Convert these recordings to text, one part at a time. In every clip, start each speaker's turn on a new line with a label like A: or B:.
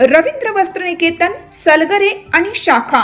A: रवींद्र वस्त्रनिकेतन सलगरे आणि शाखा.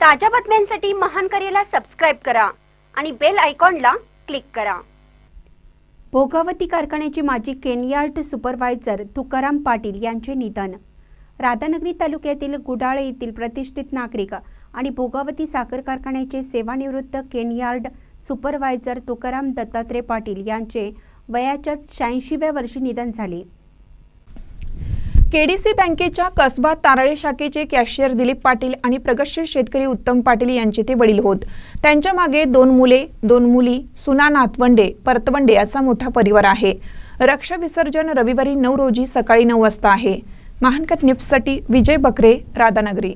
B: ताज्या बातम्यांसाठी महान करेला सबस्क्राईब करा आणि बेल आयकॉनला क्लिक करा. भोगावती कारखान्याचे माजी केनियार्ट सुपरवायझर तुकाराम पाटील यांचे निधन. राधानगरी तालुक्यातील गुडाळे येथील प्रतिष्ठित नागरिक आणि भोगावती साखर कारखान्याचे सेवानिवृत्त cane yard supervisor Tukaram Dattatray Patil यांचे वयाच्या शहाऐंशीव्या वर्षी निधन झाले.
C: केडीसी बँकेच्या कसबा तारळे शाखेचे कॅशियर दिलीप पाटील आणि प्रगतशील शेतकरी उत्तम पाटील यांचे ते वडील होत. त्यांच्या मागे दोन मुले दोन मुली सुना नातवंडे परतवंडे असा मोठा परिवार आहे. रक्षा विसर्जन रविवारी नऊ रोजी सकाळी नऊ वाजता आहे. महानकर न्यूजसाठी विजय बकरे राधानगरी.